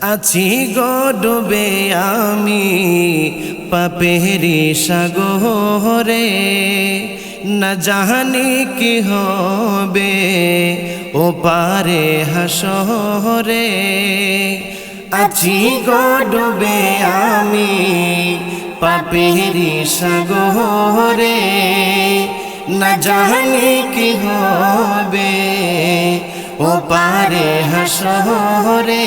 আছি গডবে আমি, পাপেরি সাগরে। না জানি কি হবে, ও পারে হাসরে। আছি গডবে আমি, পাপেরি সাগরে। না জানি কি হবে, ও পারে হাসরে।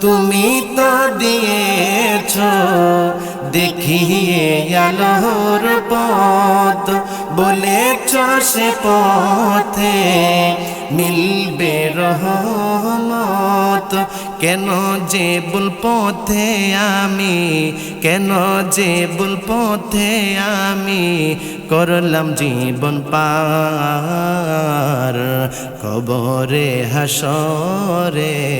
তুমি তো দিয়েছ, দেখিয়ে আলোর পথ। বলেছ সে পথে মিলবে রহমত। কেন যে বুল পথে আমি, কেন যে বুল পথে আমি করলাম জীবন পার। কবরে হাসরে